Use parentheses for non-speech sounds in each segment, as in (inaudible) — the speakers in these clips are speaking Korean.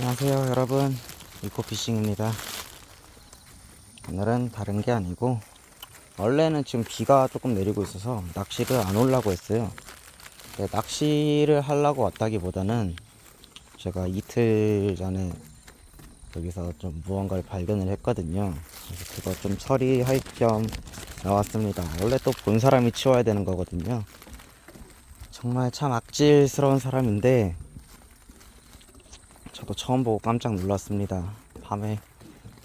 안녕하세요 여러분. 이코피싱입니다. 오늘은 다른 게 아니고 원래는 지금 비가 조금 내리고 있어서 낚시를 안 오려고 했어요. 낚시를 하려고 왔다기보다는 제가 이틀 전에 여기서 좀 무언가를 발견을 했거든요. 그래서 그거 좀 처리할 겸 나왔습니다. 원래 또 본 사람이 치워야 되는 거거든요. 정말 참 악질스러운 사람인데 저도 처음 보고 깜짝 놀랐습니다. 밤에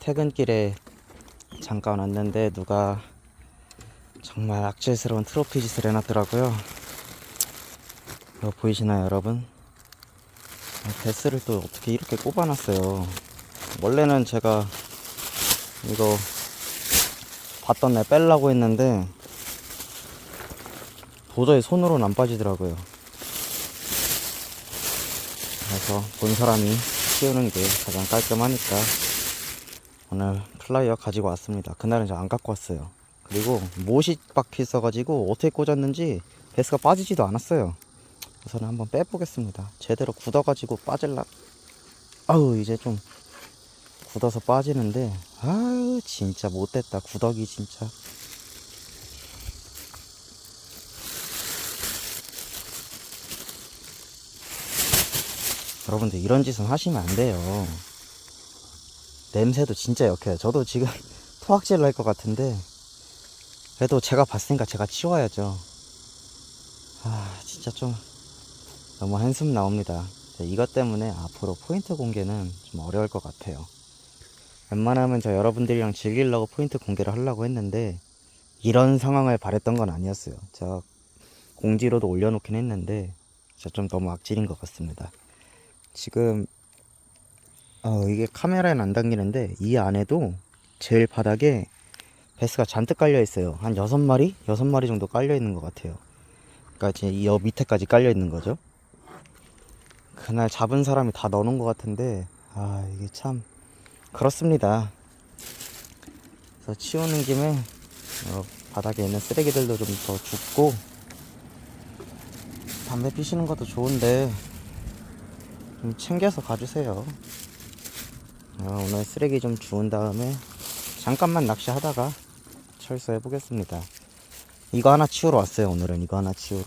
퇴근길에 잠깐 왔는데 누가 정말 악질스러운 트로피 짓을 해놨더라고요. 이거 보이시나요, 여러분? 아, 베스를 또 어떻게 이렇게 꼽아놨어요. 원래는 제가 이거 봤던 날 빼려고 했는데 도저히 손으로는 안 빠지더라고요. 그래서 본 사람이 키우는 게 가장 깔끔하니까 오늘 플라이어 가지고 왔습니다. 그날은 저 안 갖고 왔어요. 그리고 못이 박혀 있어가지고 어떻게 꽂았는지 베스가 빠지지도 않았어요. 우선 한번 빼보겠습니다. 제대로 굳어가지고 빠질라. 아우 이제 좀 굳어서 빠지는데 아유 진짜 못됐다. 구더기 진짜. 여러분들 이런 짓은 하시면 안 돼요. 냄새도 진짜 역해요. 저도 지금 (laughs) 토악질 날 것 같은데 그래도 제가 봤으니까 제가 치워야죠. 아 진짜 좀 너무 한숨 나옵니다. 이것 때문에 앞으로 포인트 공개는 좀 어려울 것 같아요. 웬만하면 저 여러분들이랑 즐기려고 포인트 공개를 하려고 했는데 이런 상황을 바랬던 건 아니었어요. 제가 공지로도 올려놓긴 했는데 진짜 좀 너무 악질인 것 같습니다. 지금 어, 이게 카메라에는 안 당기는데 이 안에도 제일 바닥에 베스가 잔뜩 깔려 있어요. 한 여섯 마리, 여섯 마리 정도 깔려 있는 것 같아요. 그러니까 이제 이여 밑에까지 깔려 있는 거죠. 그날 잡은 사람이 다 넣어놓은 것 같은데 아 이게 참 그렇습니다. 그래서 치우는 김에 어, 바닥에 있는 쓰레기들도 좀 더 줍고 담배 피시는 것도 좋은데 좀 챙겨서 가주세요. 어, 오늘 쓰레기 좀 주운 다음에 잠깐만 낚시하다가 철수해 보겠습니다. 이거 하나 치우러 왔어요. 오늘은 이거 하나 치우러.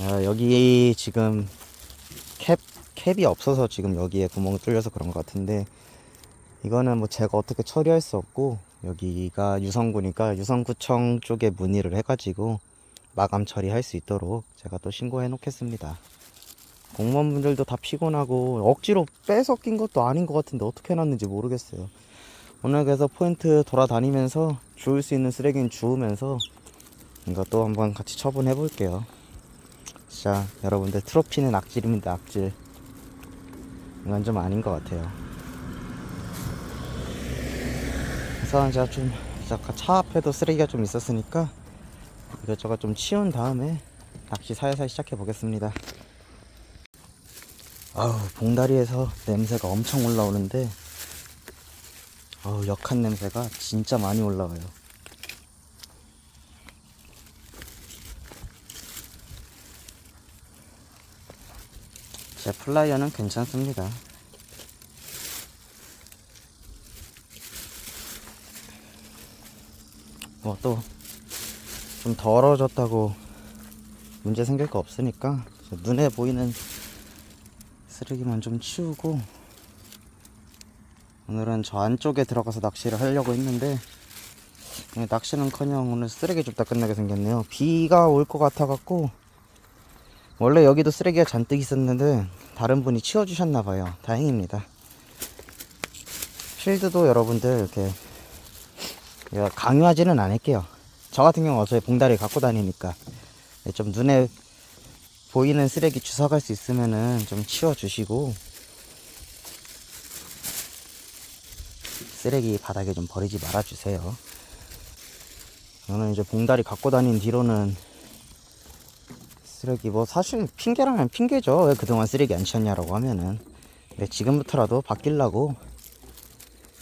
어, 여기 지금 캡 캡이 없어서 지금 여기에 구멍 뚫려서 그런 것 같은데 이거는 뭐 제가 어떻게 처리할 수 없고 여기가 유성구니까 유성구청 쪽에 문의를 해가지고 마감 처리할 수 있도록 제가 또 신고해 놓겠습니다. 공무원분들도 다 피곤하고 억지로 뺏어 낀 것도 아닌 것 같은데 어떻게 해놨는지 모르겠어요. 오늘 그래서 포인트 돌아다니면서 주울 수 있는 쓰레기는 주우면서 이것도 한번 같이 처분해 볼게요. 자, 여러분들 트로피는 악질입니다. 악질. 이건 좀 아닌 것 같아요. 그래서 제가 좀 잠깐 차 앞에도 쓰레기가 좀 있었으니까 이것저것 좀 치운 다음에 낚시 살살 시작해 보겠습니다. 아우 봉다리에서 냄새가 엄청 올라오는데 아우 역한 냄새가 진짜 많이 올라와요. 제 플라이어는 괜찮습니다. 뭐 또 좀 더러워졌다고 문제 생길 거 없으니까 눈에 보이는 쓰레기만 좀 치우고 오늘은 저 안쪽에 들어가서 낚시를 하려고 했는데 네, 낚시는커녕 오늘 쓰레기 줍다 끝나게 생겼네요. 비가 올 것 같아 갖고 원래 여기도 쓰레기가 잔뜩 있었는데 다른 분이 치워주셨나 봐요. 다행입니다. 필드도 여러분들 이렇게 강요하지는 않을게요. 저 같은 경우 어차피 봉다리 갖고 다니니까 좀 눈에 보이는 쓰레기 주워갈 수 있으면은 좀 치워주시고 쓰레기 바닥에 좀 버리지 말아주세요. 저는 이제 봉다리 갖고 다닌 뒤로는 쓰레기 뭐 사실 핑계라면 핑계죠. 왜 그동안 쓰레기 안 치웠냐라고 하면은 근데 지금부터라도 바뀌려고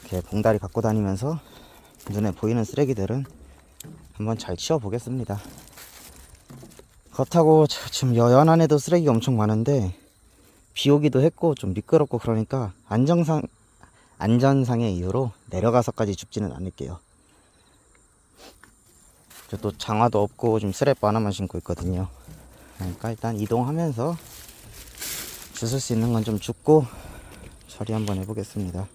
이렇게 봉다리 갖고 다니면서 눈에 보이는 쓰레기들은 한번 잘 치워 보겠습니다. 그렇다고 저- 지금 여연 안에도 쓰레기가 엄청 많은데 비 오기도 했고 좀 미끄럽고 그러니까 안정상 안전상의 이유로 내려가서까지 죽지는 않을게요. 저 또 장화도 없고 지금 스랩 하나만 신고 있거든요. 그러니까 일단 이동하면서 주술 수 있는 건 좀 줍고 처리 한번 해보겠습니다.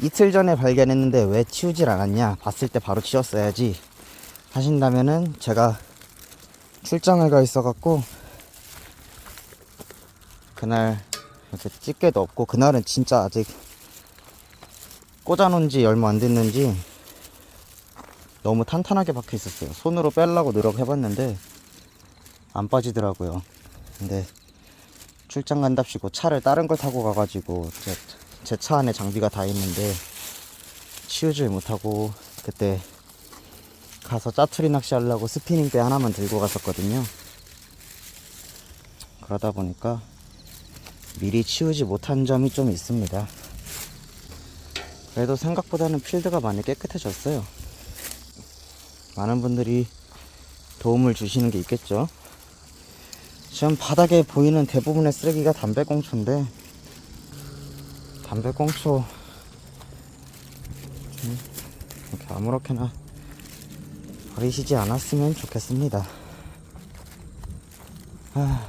이틀 전에 발견했는데 왜 치우질 않았냐? 봤을 때 바로 치웠어야지. 하신다면은 제가 출장을 가 있어갖고 그날 이렇게 집게도 없고 그날은 진짜 아직 꽂아놓은 지 얼마 안 됐는지 너무 탄탄하게 박혀 있었어요. 손으로 빼려고 노력해봤는데 안 빠지더라고요. 근데 출장 간답시고 차를 다른 걸 타고 가가지고 제 차 안에 장비가 다 있는데 치우질 못하고 그때 가서 짜투리 낚시 하려고 스피닝 배 하나만 들고 갔었거든요. 그러다 보니까 미리 치우지 못한 점이 좀 있습니다. 그래도 생각보다는 필드가 많이 깨끗해졌어요. 많은 분들이 도움을 주시는 게 있겠죠. 지금 바닥에 보이는 대부분의 쓰레기가 담배꽁초인데 담배꽁초 좀 이렇게 아무렇게나 버리시지 않았으면 좋겠습니다. 아,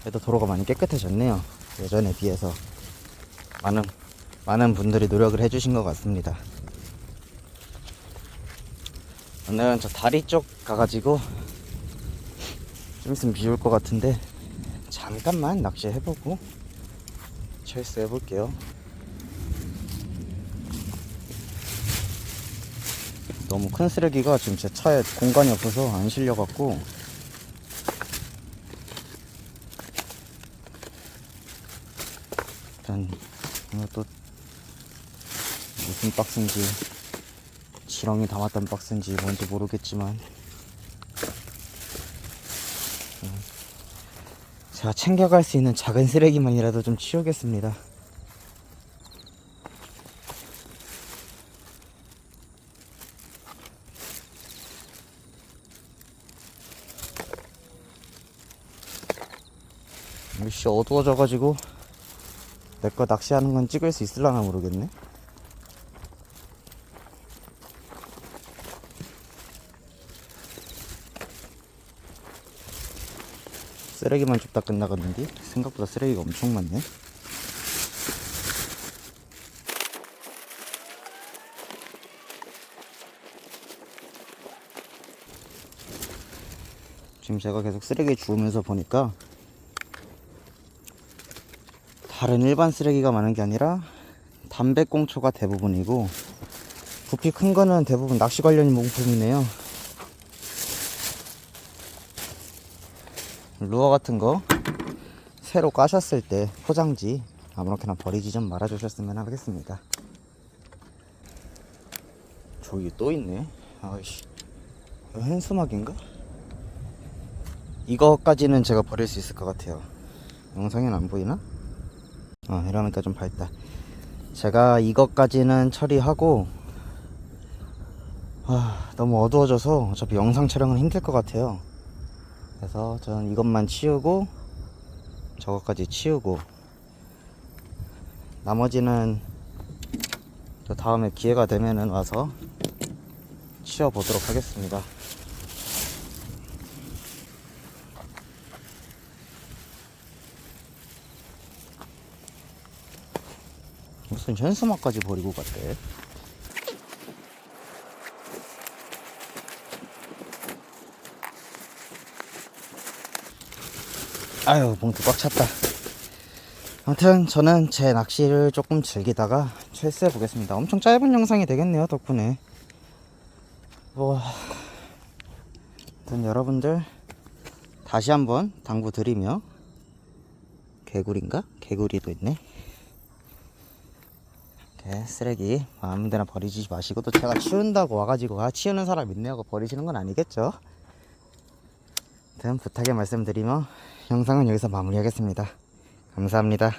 그래도 도로가 많이 깨끗해졌네요. 예전에 비해서 많은 많은 분들이 노력을 해주신 것 같습니다. 오늘은 저 다리 쪽 가가지고 좀 있으면 비 올 것 같은데 잠깐만 낚시해보고 철수해볼게요. 너무 큰 쓰레기가 지금 제 차에 공간이 없어서 안 실려갖고 일단 이것도 무슨 박스인지 지렁이 담았던 박스인지 뭔지 모르겠지만 음, 제가 챙겨갈 수 있는 작은 쓰레기만이라도 좀 치우겠습니다. 이씨 어두워져가지고 내 거 낚시하는 건 찍을 수 있을라나 모르겠네. 쓰레기만 줍다 끝나갔는데 생각보다 쓰레기가 엄청 많네. 지금 제가 계속 쓰레기 주우면서 보니까 다른 일반 쓰레기가 많은 게 아니라 담배꽁초가 대부분이고 부피 큰 거는 대부분 낚시 관련 용품이네요. 루어 같은 거 새로 까셨을 때 포장지 아무렇게나 버리지 좀 말아 주셨으면 하겠습니다. 저기 또 있네. 아이씨, 이거 현수막인가? 이거까지는 제가 버릴 수 있을 것 같아요. 영상엔 안 보이나? 아, 이러니까 좀 밝다. 제가 이것까지는 처리하고, 아, 너무 어두워져서 어차피 영상 촬영은 힘들 것 같아요. 그래서 저는 이것만 치우고, 저것까지 치우고, 나머지는 또 다음에 기회가 되면은 와서 치워보도록 하겠습니다. 무슨 현수막까지 버리고 갔대. 아유, 봉투 꽉 찼다. 아무튼 저는 제 낚시를 조금 즐기다가 철수해 보겠습니다. 엄청 짧은 영상이 되겠네요, 덕분에. 뭐, 아무튼 여러분들 다시 한번 당부 드리며 개구리인가? 개구리도 있네. 이렇게 쓰레기 아무데나 버리지 마시고 또 제가 치운다고 와가지고 아 치우는 사람 있네 하고 버리시는 건 아니겠죠? 부탁의 말씀드리며 영상은 여기서 마무리하겠습니다. 감사합니다.